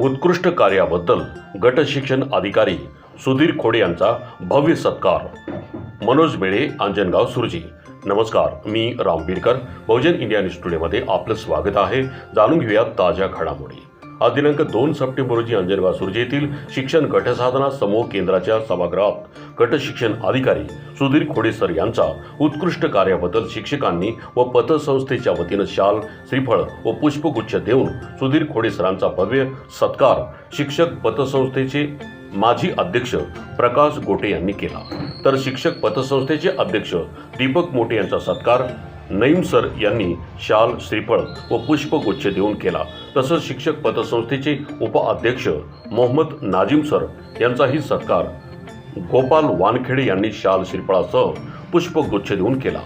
उत्कृष्ट कार्याबद्दल गट शिक्षण अधिकारी सुधीर खोडे यांचा भव्य सत्कार. मनोज बेळे अंजनगाव सुरजी. नमस्कार मी राम बीडकर. बहुजन इंडिया न्यूज टुडेमध्ये आपलं स्वागत आहे. जाणून घेऊया ताज्या घडामोडी. आज दिनांक दोन सप्टेंबर रोजी अंजनवासुर्जी येथील शिक्षण गटसाधना समूह केंद्राच्या सभागृहात गट शिक्षण अधिकारी सुधीर खोडेसर यांचा उत्कृष्ट कार्याबद्दल शिक्षकांनी व पतसंस्थेच्या वतीनं शाल श्रीफळ व पुष्पगुच्छ देऊन सुधीर खोडेसरांचा भव्य सत्कार शिक्षक पतसंस्थेचे माजी अध्यक्ष प्रकाश गोटे यांनी केला. तर शिक्षक पतसंस्थेचे अध्यक्ष दीपक मोटे यांचा सत्कार नईम सर यांनी शाल श्रीफळ व पुष्पगुच्छ देऊन केला. तसंच शिक्षक पतसंस्थेचे उपाध्यक्ष मोहम्मद नाजिम सर यांचाही सत्कार. गोपाल वानखेडे यांनी शाल श्रीफळासह पुष्पगुच्छ देऊन केला.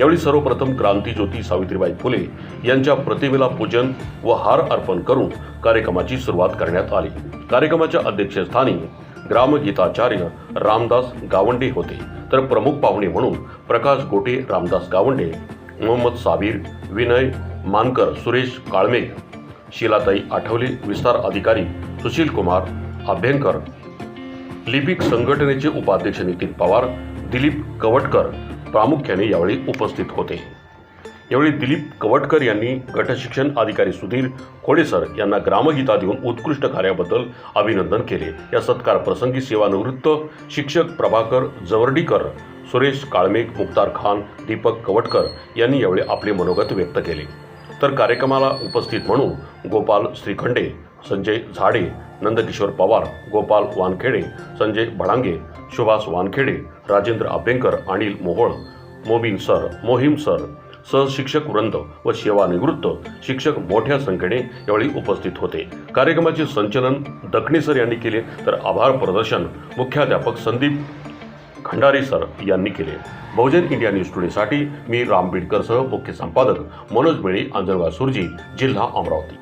यावेळी सर्वप्रथम क्रांतीज्योती सावित्रीबाई फुले यांच्या प्रतिमेला पूजन व हार अर्पण करून कार्यक्रमाची सुरुवात करण्यात आली. कार्यक्रमाच्या अध्यक्षस्थानी ग्रामगीताचार्य रामदास गावंडे होते. तर प्रमुख पाहुणे म्हणून प्रकाश गोटे रामदास गावंडे मोहम्मद साबीर विनय मानकर सुरेश काळमे शिलाताई आठवले विस्तार अधिकारी सुशील कुमार अभ्यंकर लिपिक संघटनेचे उपाध्यक्ष नितीन पवार दिलीप कवटकर प्रामुख्याने यावेळी उपस्थित होते. यावेळी दिलीप कवटकर यांनी गटशिक्षण अधिकारी सुधीर खोडेसर यांना ग्रामगीता देऊन उत्कृष्ट कार्याबद्दल अभिनंदन केले. या सत्कार प्रसंगी सेवानिवृत्त शिक्षक प्रभाकर जवर्डीकर सुरेश काळमेक मुक्तार खान दीपक कवटकर यांनी यावेळी आपले मनोगत व्यक्त केले. तर कार्यक्रमाला उपस्थित म्हणून गोपाल श्रीखंडे संजय झाडे नंदकिशोर पवार गोपाल वानखेडे संजय भडांगे सुभाष वानखेडे राजेंद्र आभ्यंकर अनिल मोहोळ मोबिन सर मोहीम सर सहशिक्षक वृंद व सेवानिवृत्त शिक्षक मोठ्या संख्येने यावेळी उपस्थित होते. कार्यक्रमाचे संचलन दखणेसर यांनी केले. तर आभार प्रदर्शन मुख्याध्यापक संदीप खंडारी सर यांनी केले. बहुजन इंडिया न्यूज टुडेसाठी मी राम बीडकरसह मुख्य संपादक मनोज बेळे अंजनगाव सुरजी जिल्हा अमरावती.